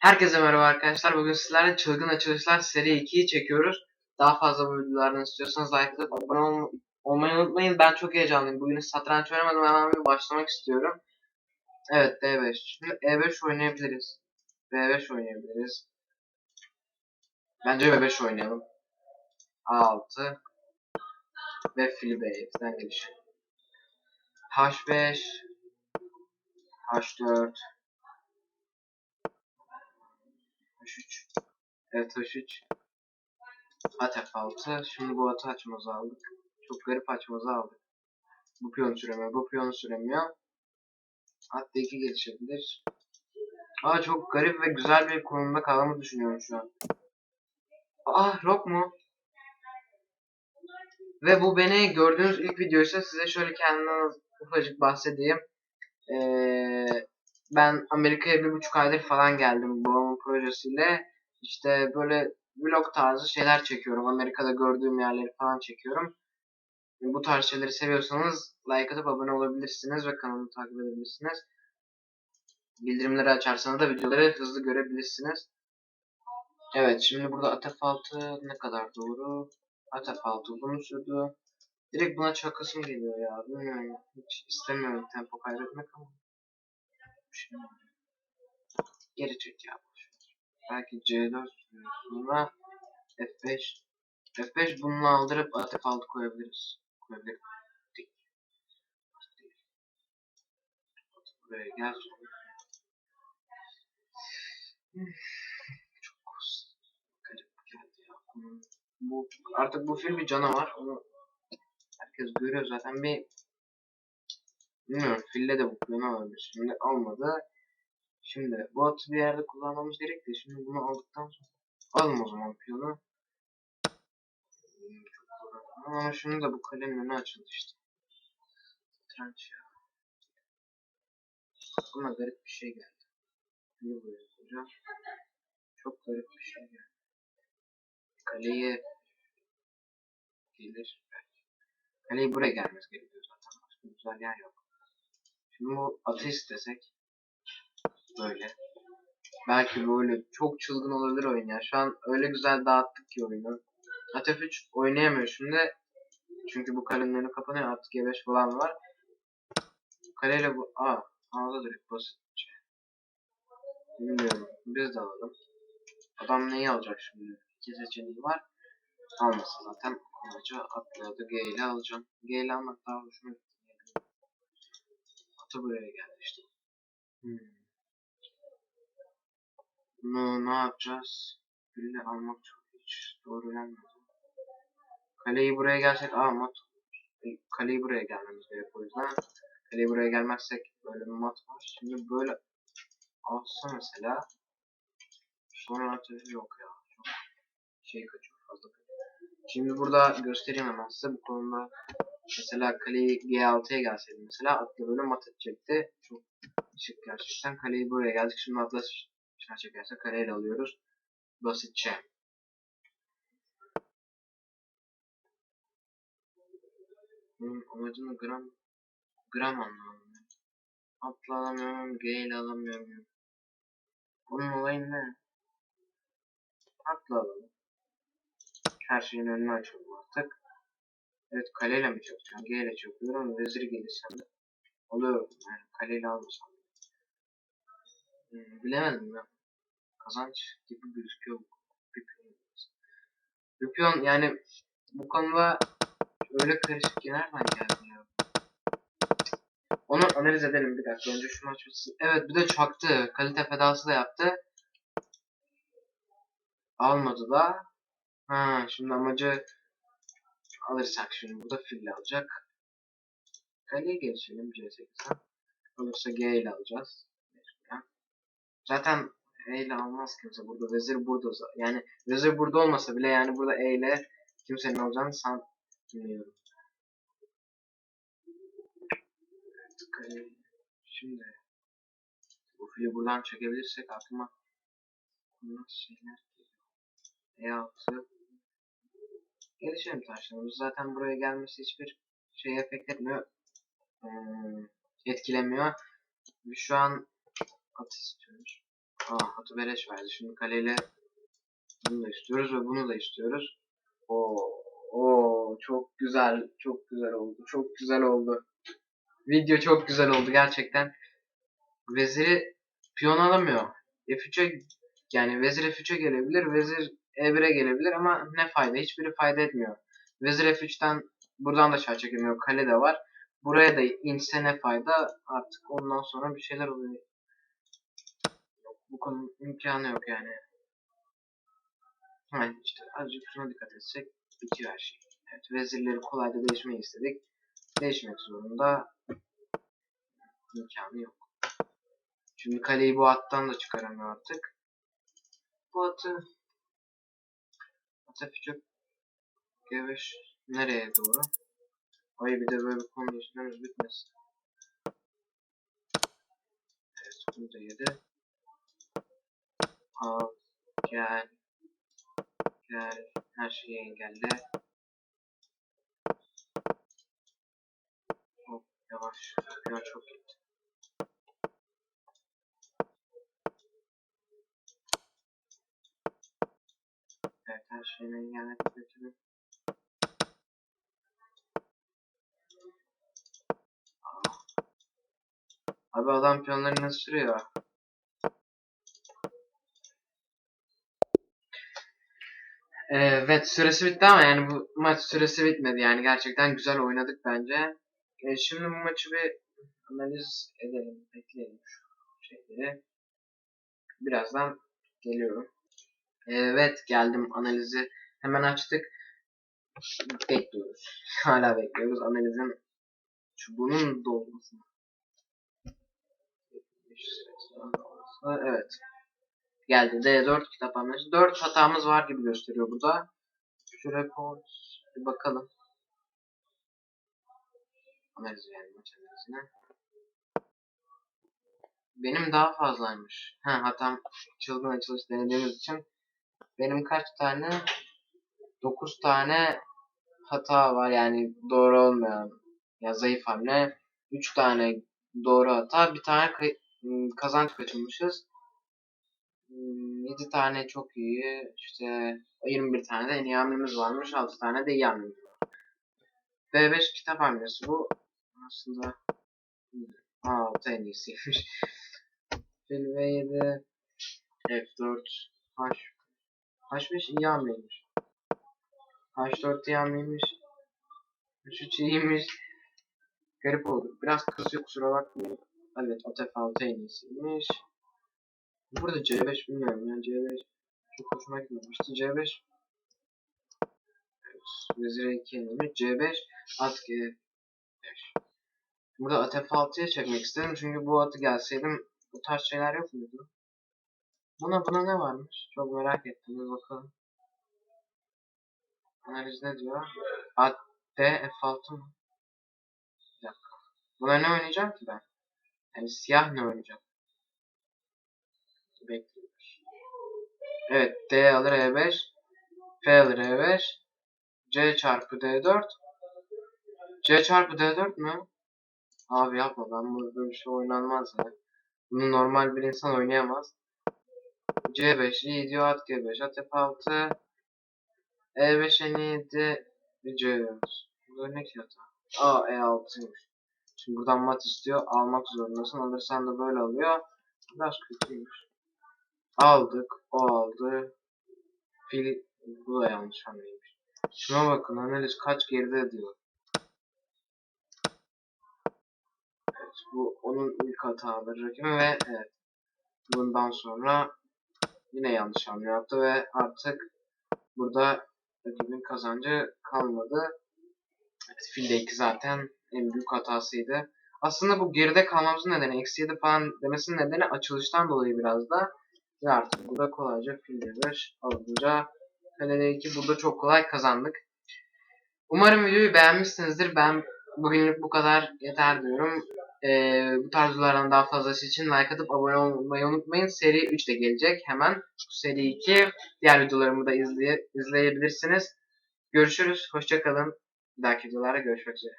Herkese merhaba arkadaşlar. Bugün sizlerle Çılgın Açılışlar seri 2'yi çekiyoruz. Daha fazla bu videolardan istiyorsanız like atıp abone ol olmayı unutmayın. Ben çok heyecanlıyım. Bugün satranç oynamadım. Hemen bir başlamak istiyorum. Evet D5. Şimdi E5 oynayabiliriz. B5 oynayabiliriz. Bence B5 oynayalım. A6 ve fil B7'den geliş. H5 H4 H3 Evet H3 At F6 Şimdi bu atı açmazı aldık. Çok garip açmazı aldık. Bu piyon süremiyor. Bu piyon süremiyor. At D2 gelişebilir. Aa çok garip ve güzel bir konumda kaldığımı düşünüyorum şu an. Ah rock mu? Ve bu beni gördüğünüz ilk videoysa size şöyle kendimden ufacık bahsedeyim. Ee, ben Amerika'ya bir buçuk aydır falan geldim babamın projesiyle. İşte böyle vlog tarzı şeyler çekiyorum. Amerika'da gördüğüm yerleri falan çekiyorum. Bu tarz şeyleri seviyorsanız like atıp abone olabilirsiniz ve kanalımı takip edebilirsiniz. Bildirimleri açarsanız da videoları hızlı görebilirsiniz. Evet şimdi burada at F6 ne kadar doğru? At F6 uzun sürdü. Direkt buna çakasım geliyor ya. Bilmiyorum. Hiç istemiyorum tempo kaybetmek ama. Geri çek ya. boşver. Belki C4 sürüyor. Sonra F5. F5 bununla aldırıp at F6 koyabiliriz. At Buraya gel. Çok garip geldi ya. Bu, artık bu film bir canavar. Onu herkes görüyor zaten. Bir Bilmiyorum. Fille de bu alabilir. Şimdi almadı. Şimdi bu atı bir yerde kullanmamız gerekti. Şimdi bunu aldıktan sonra alın o zaman piyonu. Ama şimdi de bu kalenin önü açıldı işte. Trenç ya. Buna garip bir şey geldi. Bunu buraya koyacağım. Çok garip bir şey geldi. Kaleye gelir. Kaleye buraya gelmesi gerekiyor zaten. Başka güzel yer yok. Şimdi bu atı istesek böyle. Belki böyle çok çılgın olabilir oyun ya. Şu an öyle güzel dağıttık ki oyunu. At F3 oynayamıyor şimdi. Çünkü bu kalenin önü kapanıyor. Artık G5 falan var. Kaleyle bu... Aa. Ağda direkt basitçe. Bilmiyorum. Biz de alalım. Adam neyi alacak şimdi? İki seçeneği var. Almasa zaten kolayca atladı. G ile alacağım. G ile almak daha hoşuma gitti. Atı buraya geldi işte. Hmm. Bunu ne yapacağız? Biriyle almak çok hiç doğru gelmedi. Kaleyi buraya gelsek aa mat. E, Kaleyi buraya gelmemiz gerek o yüzden. Kaleyi buraya gelmezsek böyle bir mat var. Şimdi böyle alsa mesela sonra atölye yok ya. Çok şey kaçıyor fazla kaçıyor. Şimdi burada göstereyim hemen size bu konuda. Mesela kaleyi G6'ya gelseydi mesela atla böyle mat edecekti. Çok şık gerçekten. Kaleyi buraya geldik. Şimdi atla dışına çekerse kareyle alıyoruz. Basitçe. Bunun amacını gram gram anlamıyorum. Atla alamıyorum, G ile alamıyorum. Bunun olayı ne? Atla alalım. Her şeyin önünü açalım. Evet kaleyle mi çalışacağım? G ile çalışıyorum. Vezir gelirsem de oluyor. Yani kaleyle almasam. Hmm, bilemedim ya. Kazanç gibi gözüküyor bu. Bir piyon. Bir yani bu konuda öyle karışık ki nereden geldi ya? Onu analiz edelim bir dakika. Önce şunu açmışsın. Evet bir de çaktı. Kalite fedası da yaptı. Almadı da. Ha şimdi amacı alırsak şimdi bu da fille alacak. Kaleye geçelim C8'e. Olursa G ile alacağız. Zaten E ile almaz kimse burada. Vezir burada. Yani vezir burada olmasa bile yani burada E ile kimsenin alacağını sanmıyorum. Şimdi bu fili buradan çekebilirsek aklıma nasıl şeyler geliyor. E6 Gelişelim taşlarımız. Zaten buraya gelmesi hiçbir şey efekt etmiyor. Etkilemiyor. Şu an at istiyoruz. Aa atı beleş verdi. Şimdi kaleyle bunu da istiyoruz ve bunu da istiyoruz. Oo, oo çok güzel, çok güzel oldu. Çok güzel oldu. Video çok güzel oldu gerçekten. Veziri piyon alamıyor. F3'e yani vezir F3'e gelebilir, vezir E1'e gelebilir ama ne fayda? Hiçbiri fayda etmiyor. Vezir F3'ten buradan da şah çekemiyor. Kale de var. Buraya da inse ne fayda? Artık ondan sonra bir şeyler oluyor. Yok, bu konu imkanı yok yani. Ha işte azıcık şuna dikkat etsek bitiyor her şey. Evet vezirleri kolayca değişmeyi istedik. Değişmek zorunda. İmkanı yok. Şimdi kaleyi bu attan da çıkaramıyor artık. Bu atı at F3 G5 nereye doğru? Ay bir de böyle bir konu işlememiz bitmesin. Evet bunu da yedi. Al gel gel her şeyi engelle. Hop yavaş. Piyon çok gitti. Şeyini engelledi götürün. Abi adam piyonlarını ısırıyor. Evet süresi bitti ama yani bu maç süresi bitmedi yani gerçekten güzel oynadık bence. E, şimdi bu maçı bir analiz edelim, bekleyelim şu şeyleri. Birazdan geliyorum. Evet geldim analizi hemen açtık. Bekliyoruz. Hala bekliyoruz analizin çubuğunun dolmasını. Evet. Geldi. D4 kitap anlayışı. 4 hatamız var gibi gösteriyor burada. Şu report bir bakalım. Analiz yani maç analizine. Benim daha fazlaymış. Ha hatam çılgın açılış denediğimiz için benim kaç tane? 9 tane hata var. Yani doğru olmayan ya zayıf hamle. 3 tane doğru hata. Bir tane ım, kazanç kaçırmışız. 7 tane çok iyi. İşte 21 tane de en iyi hamlemiz varmış. 6 tane de iyi hamlemiz var B5 kitap hamlesi bu. Aslında Aa 6 en iyisiymiş. Fil V7 F4 H H5 iyi hamleymiş H4 iyi hamleymiş H3 iyiymiş Garip oldu. Biraz kızıyor kusura bakmayın. Evet o F6 en iyisiymiş. Burada C5 bilmiyorum ya C5 çok hoşuma gitmemişti. C5 evet, Vezir 2 yenilmiş. C5 at G5 Burada at F6'ya çekmek istedim çünkü bu atı gelseydim bu tarz şeyler yok muydu? Buna buna ne varmış? Çok merak ettim. Bir bakalım. Analiz ne diyor? At D F6 mı? Bir dakika. Buna ne oynayacağım ki ben? Yani siyah ne oynayacak? Bekliyoruz. Evet D alır E5. F alır E5. C çarpı D4. C çarpı D4 mü? Abi yapma ben bu böyle bir şey oynanmaz ya. Bunu normal bir insan oynayamaz. C5 iyi diyor at G5 at F6 E5 en iyi de C4 Bu ne ki hata? Aa E6'ymış. Şimdi buradan mat istiyor. Almak zorundasın. Alırsan da böyle alıyor. Biraz kötüymüş. Aldık. O aldı. Fil bu da yanlış hamleymiş. Şuna bakın analiz kaç geride diyor. Evet bu onun ilk hataları rakibi ve evet. Bundan sonra yine yanlış hamle yaptı ve artık burada rakibin kazancı kalmadı. Evet, fil de 2 zaten en büyük hatasıydı. Aslında bu geride kalmamızın nedeni, eksi 7 falan demesinin nedeni açılıştan dolayı biraz da. Ve artık burada kolayca fil D5 alınca kale 2 burada çok kolay kazandık. Umarım videoyu beğenmişsinizdir. Ben bugünlük bu kadar yeter diyorum. Ee, bu tarz videolardan daha fazlası için like atıp abone olmayı unutmayın. Seri 3 de gelecek hemen. Bu seri 2. Diğer videolarımı da izleye, izleyebilirsiniz. Görüşürüz. Hoşçakalın. Bir dahaki videolarda görüşmek üzere.